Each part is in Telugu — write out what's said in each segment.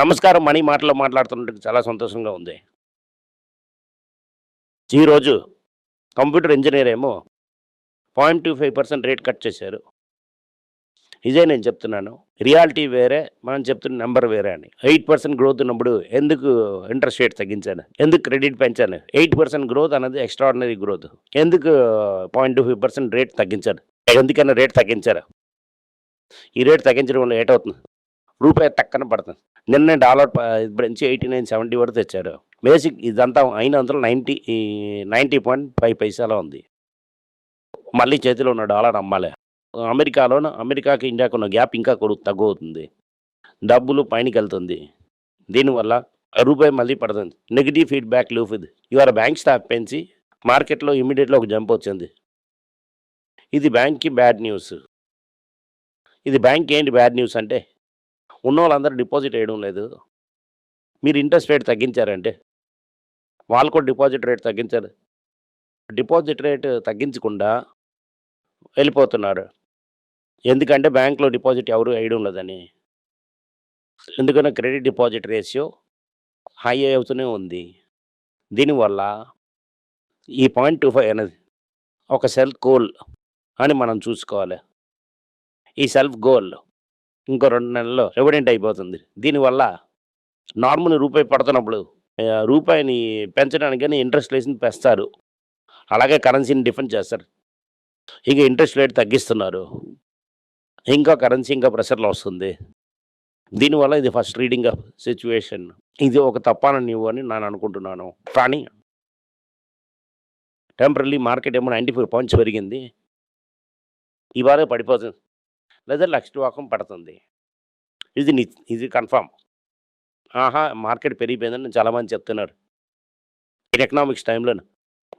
నమస్కారం మనీ మాటలో మాట్లాడుతున్నట్టు చాలా సంతోషంగా ఉంది. ఈరోజు కంప్యూటర్ ఇంజనీర్ ఏమో point two five percent rate cut చేశారు. ఇదే నేను చెప్తున్నాను. రియాలిటీ వేరే మనం చెప్తున్న నెంబర్ వేరే అని. ఎయిట్ పర్సెంట్ గ్రోత్ ఉన్నప్పుడు ఎందుకు ఇంట్రెస్ట్ రేట్ తగ్గించాను? ఎందుకు క్రెడిట్ పెంచాను? ఎయిట్ పర్సెంట్ గ్రోత్ అనేది ఎక్స్ట్రాడినరీ గ్రోత్. ఎందుకు point two five percent rate తగ్గించాను? ఎందుకన్నా రేట్ తగ్గించారు? ఈ రేట్ తగ్గించడం వల్ల ఏటవుతుంది? రూపాయి తక్కన పడుతుంది. నిన్నే డాలర్ ఇప్పుడు నుంచి ఎయిటీ నైన్ సెవెంటీ వరకు తెచ్చారు. బేసిక్ ఇదంతా అయిన అందులో నైంటీ నైంటీ పాయింట్ ఫైవ్ పైసాలో ఉంది. మళ్ళీ చేతిలో ఉన్న డాలర్ అమ్మాలి. అమెరికాలోన అమెరికాకి ఇండియాకు ఉన్న గ్యాప్ ఇంకా కొడు తగ్గుతుంది. డబ్బులు పైనకి వెళ్తుంది. దీనివల్ల రూపాయి మళ్ళీ పడుతుంది. నెగిటివ్ ఫీడ్బ్యాక్ లూఫ్ ఇది. ఇవాళ బ్యాంక్ స్టాక్ పెంచి మార్కెట్లో ఇమీడియట్లో ఒక జంప్ వచ్చింది. ఇది బ్యాంక్కి బ్యాడ్ న్యూస్. ఇది బ్యాంక్ ఏంటి బ్యాడ్ న్యూస్ అంటే ఉన్న వాళ్ళందరూ డిపాజిట్ వేయడం లేదు. మీరు ఇంట్రెస్ట్ రేట్ తగ్గించారంటే. వాళ్ళు కూడా డిపాజిట్ రేట్ తగ్గించారు. డిపాజిట్ రేట్ తగ్గించకుండా వెళ్ళిపోతున్నారు. ఎందుకంటే బ్యాంక్లో డిపాజిట్ ఎవరు వేయడం లేదని. ఎందుకంటే క్రెడిట్ డిపాజిట్ రేషియో హై అవుతూనే ఉంది. దీనివల్ల ఈ పాయింట్ టూ ఫైవ్ అనేది ఒక సెల్ఫ్ గోల్ అని మనం చూసుకోవాలి. ఈ సెల్ఫ్ గోల్ ఇంకో రెండు నెలల్లో ఎవిడెంట్ అయిపోతుంది. దీనివల్ల నార్మల్ రూపాయి పడుతున్నప్పుడు రూపాయిని పెంచడానికని ఇంట్రెస్ట్ రేట్ని పెంచుతారు అలాగే కరెన్సీని డిఫెండ్ చేస్తారు. ఇక ఇంట్రెస్ట్ రేట్ తగ్గిస్తున్నారు. ఇంకా కరెన్సీ ఇంకా ప్రెషర్లో వస్తుంది. దీనివల్ల ఇది ఫస్ట్ రీడింగ్ ఆఫ్ సిచ్యువేషన్. ఇది ఒక తప్పాన నీవు అని నేను అనుకుంటున్నాను. కానీ టెంపరీ మార్కెట్ ఏమో నైంటీ ఫైవ్ పాయింట్స్ పెరిగింది. ఇవాళ పడిపోతుంది. లేదా లక్ష్మీవాకం వాకం పడుతుంది. ఇది ఇది కన్ఫామ్. ఆహా మార్కెట్ పెరిగిపోయిందని చాలామంది చెప్తున్నారు. ఎకనామిక్స్ టైంలో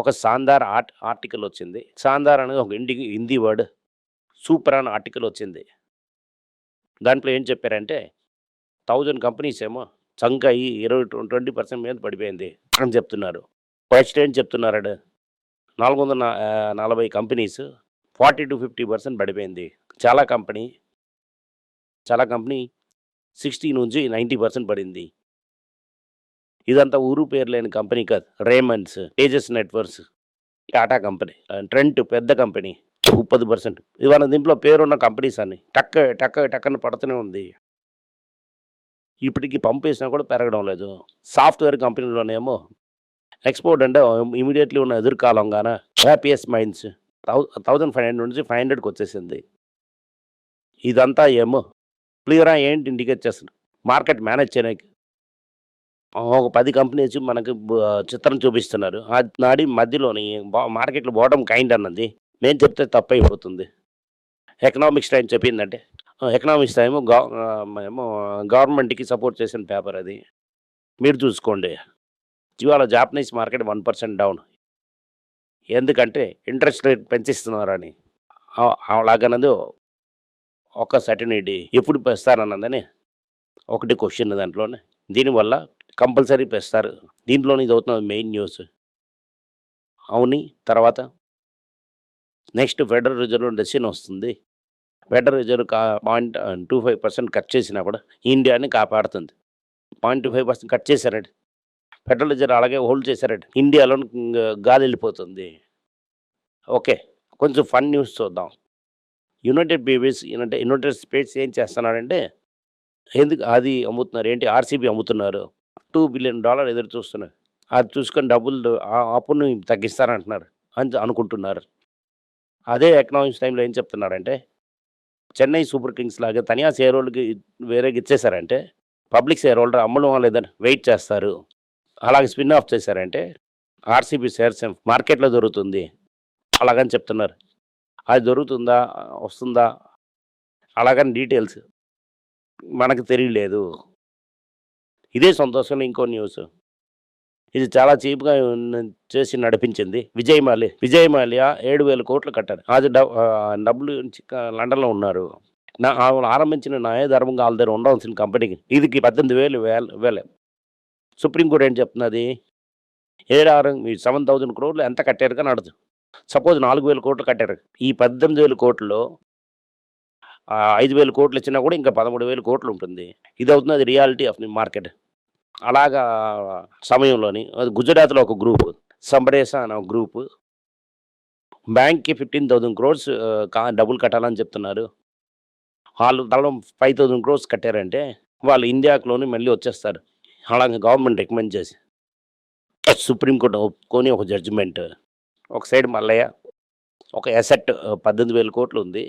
ఒక సాందార్ ఆర్ట్ ఆర్టికల్ వచ్చింది. సాందార్ అనేది ఒక ఇండి హిందీ వర్డ్. సూపర్ అని ఆర్టికల్ వచ్చింది. దాంట్లో ఏం చెప్పారంటే థౌజండ్ కంపెనీస్ ఏమో చంక అయ్యి ఇరవై ట్వంటీ పర్సెంట్ మీద పడిపోయింది అని చెప్తున్నారు. ఫస్ట్ ఏం చెప్తున్నారాడు నాలుగు వందల నలభై companies forty two fifty percent పడిపోయింది. చాలా కంపెనీ చాలా కంపెనీ సిక్స్టీ నుంచి నైంటీ పర్సెంట్ పడింది. ఇదంతా ఊరు పేరు లేని కంపెనీ కాదు. రేమండ్స్ తేజస్ నెట్వర్క్స్ టాటా కంపెనీ ట్రెంట్ పెద్ద కంపెనీ ముప్పది పర్సెంట్. ఇవాళ దీంట్లో పేరున్న కంపెనీస్ అన్ని. టక్క టక్క టక్కన పడుతూనే ఉంది. ఇప్పటికి పంపేసినా కూడా పెరగడం లేదు. సాఫ్ట్వేర్ కంపెనీలోనేమో ఎక్స్పోర్ట్ అంటే ఇమీడియట్లీ ఉన్న ఎదురుకాలం గాన Happiest Minds thou thousand five hundred నుంచి ఫైవ్ హండ్రెడ్కి వచ్చేసింది. ఇదంతా ఏమో. క్లియర్గా ఏంటి ఇండికేట్ చేస్తుంది మార్కెట్ మేనేజ్ చేయడానికి ఒక పది కంపెనీస్ మనకి చిత్రం చూపిస్తున్నారు. ఆ నాడి మధ్యలోని బా- మార్కెట్లో పోవడం కైండ్ అన్నది. నేను చెప్తే తప్పైపోతుంది. ఎకనామిక్స్ టైం చెప్పిందంటే. ఎకనామిక్స్ టైము ఏమో గవర్నమెంట్కి సపోర్ట్ చేసిన పేపర్ అది. మీరు చూసుకోండి. ఇవాళ Japanese market one percent down. ఎందుకంటే ఇంట్రెస్ట్ రేట్ పెంచిస్తున్నారని. ఆ- ఒక సర్టినిటీ ఎప్పుడు పెస్తారన్నదని ఒకటి క్వశ్చన్ దాంట్లోనే. దీనివల్ల కంపల్సరీ పెస్తారు. దీంట్లోనే ఇది అవుతుంది మెయిన్ న్యూస్ అవుని తర్వాత నెక్స్ట్ ఫెడరల్ రిజర్వ్ డెసిషన్ వస్తుంది. ఫెడరల్ రిజర్వ్ కా point two five percent cut చేసినా కూడా ఇండియాని కాపాడుతుంది. Point two five percent cut చేశారండి. ఫెడరల్ రిజర్వ్ అలాగే హోల్డ్ చేశారండి. ఇండియాలో గాలి వెళ్ళిపోతుంది. ఓకే కొంచెం ఫన్ న్యూస్ చూద్దాం. యునైటెడ్ బేబీస్ అంటే యునైటెడ్ స్టేట్స్ ఏం చేస్తున్నారంటే ఎందుకు అది అమ్ముతున్నారు ఏంటి ఆర్సీబీ అమ్ముతున్నారు టూ బిలియన్ డాలర్ ఎదురు చూస్తున్నారు. అది చూసుకొని డబ్బులు ఆ అప్పుని తగ్గిస్తారంటున్నారు అని అనుకుంటున్నారు. అదే ఎకనామిక్స్ టైంలో ఏం చెప్తున్నారంటే చెన్నై సూపర్ కింగ్స్ లాగా తనియా షేర్ హోల్డర్కి వేరేగా ఇచ్చేసారంటే పబ్లిక్ షేర్ హోల్డర్ అమ్మడం లేదని వెయిట్ చేస్తారు. అలాగే స్పిన్ ఆఫ్ చేశారంటే ఆర్సీబీ షేర్స్ మార్కెట్లో దొరుకుతుంది. అలాగని చెప్తున్నారు. అది దొరుకుతుందా? వస్తుందా? అలాగని డీటెయిల్స్ మనకు తెలియలేదు. ఇదే సంతోషం ఇంకో న్యూస్. ఇది చాలా చీప్గా చేసి నడిపించింది. విజయ్ మాల్యా మాల్యా ఏడు వేల కోట్లు కట్టారు అది డబ్- డబ్బులు నుంచి లండన్లో ఉన్నారు. నా ఆరంభించిన న్యాయ ధర్మంగా వాళ్ళ దగ్గర ఉండవలసిన కంపెనీకి ఇదికి పద్దెనిమిది వేలు వేల వేలే. సుప్రీంకోర్టు ఏం చెప్తున్నది? ఏడు ఆరు సెవెన్ థౌజండ్ క్రోర్లు ఎంత కట్టారు కానీ అడదు సపోజ్ నాలుగు వేల కోట్లు కట్టారు. ఈ పద్దెనిమిది వేల కోట్లలో ఐదు వేల కోట్లు ఇచ్చినా కూడా ఇంకా పదమూడు వేల కోట్లు ఉంటుంది. ఇది అవుతుంది అది రియాలిటీ ఆఫ్ ది మార్కెట్. అలాగా సమయంలోని అది గుజరాత్లో ఒక గ్రూప్ సంబరేసా అనే ఒక గ్రూప్. బ్యాంక్కి ఫిఫ్టీన్ థౌసండ్ క్రోర్స్ డబ్బులు కట్టాలని చెప్తున్నారు. వాళ్ళు తల ఫైవ్ థౌసండ్ క్రోర్స్ కట్టారంటే వాళ్ళు ఇండియాకులోనే మళ్ళీ వచ్చేస్తారు. అలాగే గవర్నమెంట్ రికమెండ్ చేసి సుప్రీంకోర్టు ఒప్పుకొని ఒక జడ్జిమెంట్. ఒక సైడ్ మల్లయ్య ఒక ఎసెట్ పద్దెనిమిది వేల కోట్లు ఉంది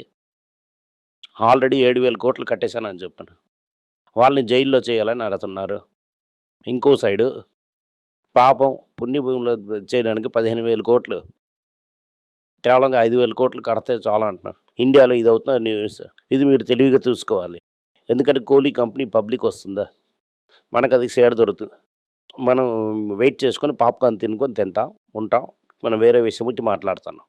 ఆల్రెడీ ఏడు వేల కోట్లు కట్టేశానని చెప్పాను. వాళ్ళని జైల్లో చేయాలని అడుగుతున్నారు. ఇంకో సైడు పాపం పుణ్యభూమిలో చేయడానికి పదిహేను వేల కోట్లు. కేవలంగా ఐదు వేల కోట్లు కడితే చాలా అంటున్నారు. ఇండియాలో ఇది అవుతున్న న్యూస్? ఇది మీరు తెలివిగా చూసుకోవాలి. ఎందుకంటే కోహ్లీ కంపెనీ పబ్లిక్ వస్తుందా? మనకు అది షేర్ దొరుకుతుంది. మనం వెయిట్ చేసుకొని పాప్కార్న్ తినుకొని తింటాం ఉంటాం. మనం వేరే విషయం గురించి మాట్లాడుతున్నాం.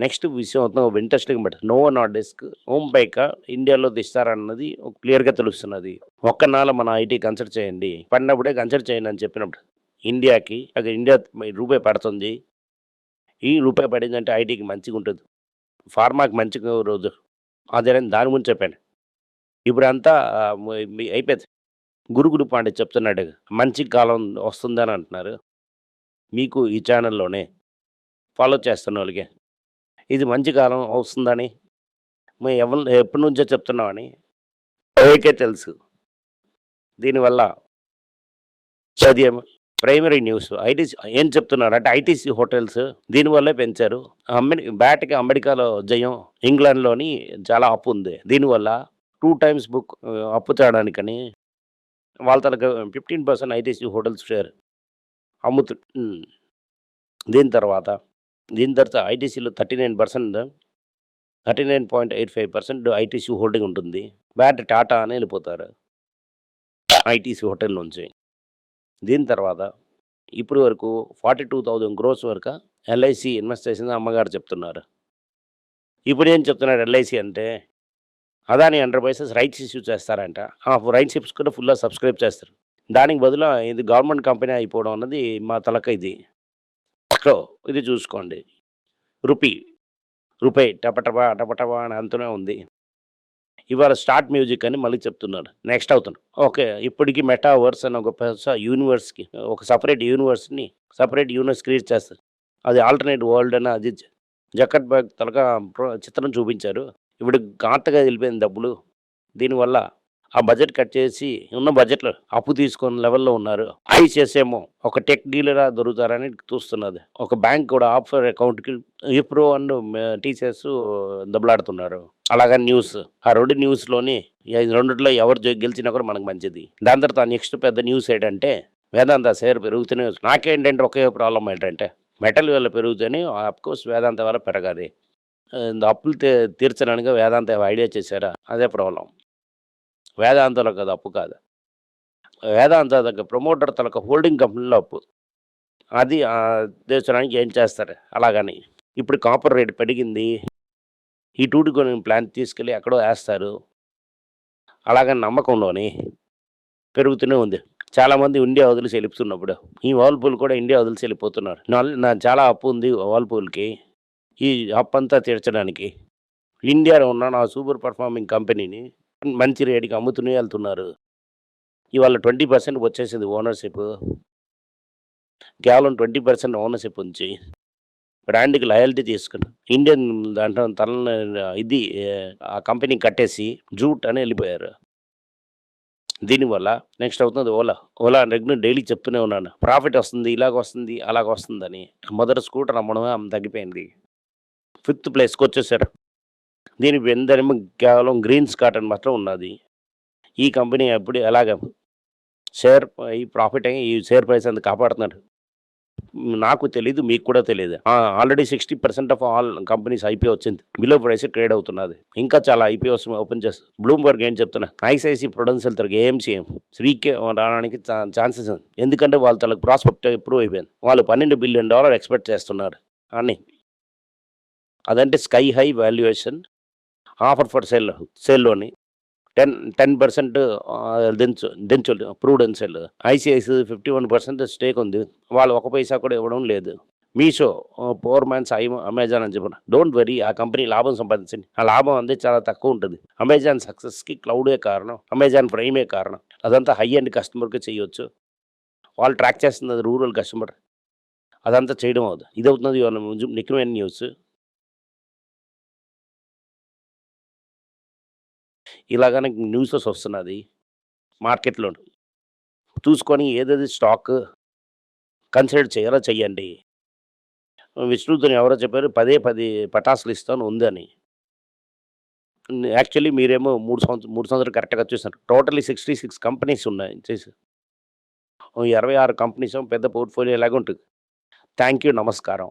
నెక్స్ట్ విషయం అవుతుంది interesting but no not desk home bike ఇండియాలో తీస్తారన్నది క్లియర్గా తెలుస్తున్నది. ఒక్క నాల మన ఐటీ కన్సిడర్ చేయండి. పడినప్పుడే కన్సిడర్ చేయండి అని చెప్పినప్పుడు ఇండియాకి అది ఇండియా రూపాయి పడుతుంది. ఈ రూపాయి పడిందంటే ఐటీకి మంచిగా ఉంటుంది. ఫార్మాకి మంచిగా రోజు. అదే దాని గురించి చెప్పాను. ఇప్పుడు అంతా అయిపోయింది. గురుగుడు పాండే చెప్తున్నాడు. మంచి కాలం వస్తుందని అంటున్నారు. మీకు ఈ ఛానల్లోనే ఫాలో చేస్తున్న వాళ్ళకి ఇది మంచి కాలం వస్తుందని మేము ఎవరు ఎప్పటి నుంచో చెప్తున్నామని ఓకే తెలుసు. దీనివల్ల చదివే ప్రైమరీ న్యూస్ ఐటీసీ ఏం చెప్తున్నారు అంటే ఐటీసీ హోటల్స్ దీనివల్లే పెంచారు. అమెరి బ్యాట్కి అమెరికాలో జయం ఇంగ్లాండ్లోని చాలా అప్పు ఉంది. దీనివల్ల టూ టైమ్స్ బుక్ అప్పు చేయడానికని వాళ్ళ తనకు fifteen percent ITC hotels share అమ్ముతు దీని తర్వాత దీని తర్వాత ఐటీసీలో thirty nine percent thirty nine point eight five percent ITC holding ఉంటుంది. బ్యాట్ టాటా అని వెళ్ళిపోతారు. ఐటీసీ హోటల్ నుంచి. దీని తర్వాత ఇప్పటి వరకు ఫార్టీ టూ థౌజండ్ క్రోర్స్ వరకు ఎల్ఐసి ఇన్వెస్ట్ చేసింది అమ్మగారు చెప్తున్నారు. ఇప్పుడు ఏం చెప్తున్నారు ఎల్ఐసి అంటే అదాని హండ్రెడ్ రైట్స్ ఇష్యూ చేస్తారంట. ఆ రైట్స్ ఇష్యూస్ కూడా ఫుల్గా సబ్స్క్రైబ్ చేస్తారు. దానికి బదులు ఇది గవర్నమెంట్ కంపెనీ అయిపోవడం అన్నది మా తలక ఇది. సో ఇది చూసుకోండి. రూపీ రూపాయి టపటపా టపటపా అని అంతనే ఉంది. ఇవాళ స్టార్ట్ మ్యూజిక్ అని మళ్ళీ చెప్తున్నారు నెక్స్ట్ అవుతున్నాడు. ఓకే ఇప్పటికి మెటావర్స్ అని ఒక పెద్ద యూనివర్స్కి ఒక సపరేట్ యూనివర్స్ని సపరేట్ యూనివర్స్ క్రియేట్ చేస్తారు. అది ఆల్టర్నేట్ వరల్డ్ అని అది జకట్ బ్యాగ్ తలక చిత్రం చూపించారు. ఇప్పుడు గాంతగా వెళ్ళిపోయింది డబ్బులు. దీనివల్ల ఆ బడ్జెట్ కట్ చేసి ఉన్న బడ్జెట్లో అప్పు తీసుకున్న లెవెల్లో ఉన్నారు. ఐసిఎస్ ఏమో ఒక టెక్ డీలరా దొరుకుతారని చూస్తున్నది. ఒక బ్యాంక్ కూడా ఆఫర్ అకౌంట్కి ఇప్రో అండ్ టీచర్స్ దెబ్బలాడుతున్నారు. అలాగే న్యూస్. ఆ రెండు న్యూస్లోని రెండిట్లో ఎవరు గెలిచినా కూడా మనకు మంచిది. దాని తర్వాత నెక్స్ట్ పెద్ద న్యూస్ ఏంటంటే వేదాంత షేర్ పెరుగుతూనే నాకేంటంటే ఒకే ప్రాబ్లం ఏంటంటే మెటల్ వల్ల పెరుగుతుంది అఫ్కోర్స్ వేదాంత వల్ల పెరగాలి. అప్పులు తీర్చడానికి వేదాంత ఐడియా చేశారా? అదే ప్రాబ్లం వేదాంతలకు కదా అప్పు కాదు. వేదాంత దగ్గర ప్రమోటర్ తలక హోల్డింగ్ కంపెనీలో అప్పు. అది దేశానికి తీర్చడానికి ఏం చేస్తారు? అలాగని. ఇప్పుడు కాపర్ రేట్ పెరిగింది. ఈ టూటి కొన్ని ప్లాన్ తీసుకెళ్ళి ఎక్కడో వేస్తారు. అలాగని నమ్మకంలోని పెరుగుతూనే ఉంది. చాలామంది ఇండియా వదిలిసి వెళ్ళిపోతున్నప్పుడు. ఈ వాల్పూల్ కూడా ఇండియా వదిలిసి వెళ్ళిపోతున్నారు. నా- నా చాలా అప్పు ఉంది వాల్పూల్కి ఈ అప్పు అంతా తీర్చడానికి. ఇండియాలో ఉన్న నా సూపర్ పర్ఫార్మింగ్ కంపెనీని మంచి రేటుకి అమ్ముతూనే వెళ్తున్నారు. ఇవాళ ట్వంటీ పర్సెంట్ వచ్చేసింది ఓనర్షిప్. కేవలం ట్వంటీ పర్సెంట్ ఓనర్షిప్ ఉంచి బ్రాండ్కి లాయల్టీ తీసుకుని ఇండియన్ దాంట్లో తన ఇది ఆ కంపెనీ కట్టేసి జూట్ అని వెళ్ళిపోయారు. దీనివల్ల నెక్స్ట్ అవుతుంది ఓలా. ఓలా రెగ్యులర్ డైలీ చెప్తూనే ఉన్నాను. ప్రాఫిట్ వస్తుంది ఇలాగ వస్తుంది అలాగ వస్తుందని. మొదటి స్కూటర్ అమ్మడమే ఆమె తగ్గిపోయింది. ఫిఫ్త్ ప్లేస్కి వచ్చేసారు. దీని వెందరిమ కేవలం గ్రీన్స్ కాటన్ మాత్రం ఉన్నది. ఈ కంపెనీ ఎప్పుడు ఎలాగ షేర్ ఈ ప్రాఫిట్ అయ్యి ఈ షేర్ ప్రైస్ అంత కాపాడుతున్నారు నాకు తెలియదు మీకు కూడా తెలియదు already sixty percent of all companies IPO వచ్చింది. బిలో ప్రైస్ ట్రేడ్ అవుతున్నది. ఇంకా చాలా ఐపీఓస్ ఓపెన్ చేస్తారు బ్లూమ్బర్గ్ ఏం చెప్తున్నా? ఐసిఐసి ప్రొడెన్స్ వెళ్తారు ఏఎంసీఎం శ్రీకే రావడానికి ఛాన్సెస్ ఉంది. ఎందుకంటే వాళ్ళ తలకు ప్రాస్పెక్ట్ ఇంప్రూవ్ అయిపోయింది. వాళ్ళు పన్నెండు బిలియన్ డాలర్ ఎక్స్పెక్ట్ చేస్తున్నారు. అని. అదంటే sky high valuation. Offer for sale సేల్లోని. Ten ten percent దించు దించు prudence sell. ICICI fifty one percent stake ఉంది. వాళ్ళు ఒక పైసా కూడా ఇవ్వడం లేదు. Meesho power man's I Amazon అని చెప్పిన. డోంట్ వెరీ ఆ కంపెనీ లాభం సంపాదించండి ఆ లాభం అనేది చాలా తక్కువ ఉంటుంది. అమెజాన్ సక్సెస్కి క్లౌడే కారణం. అమెజాన్ ప్రైమే కారణం. అదంతా హై అండ్ కస్టమర్కి చేయొచ్చు. వాళ్ళు ట్రాక్ చేస్తున్నది రూరల్ కస్టమర్. అదంతా చేయడం అవుతుంది ఇది అవుతున్నది ఇవాళ న్యూస్. ఇలాగనే న్యూసెస్ వస్తున్నది మార్కెట్లో చూసుకొని ఏదేది స్టాక్ కన్సిడర్ చేయాలో చెయ్యండి. విష్ణుతో ఎవరో చెప్పారు పదే పది పటాసులు ఇస్తాను ఉందని. యాక్చువల్లీ మీరేమో మూడు సంవత్సరం మూడు సంవత్సరాలు కరెక్ట్గా చూసారు టోటలీ సిక్స్టీ సిక్స్ కంపెనీస్ ఉన్నాయి చేసి. ఇరవై ఆరు కంపెనీస్ పెద్ద పోర్ట్ఫోలియో లాగా ఉంటుంది థ్యాంక్ యూ నమస్కారం.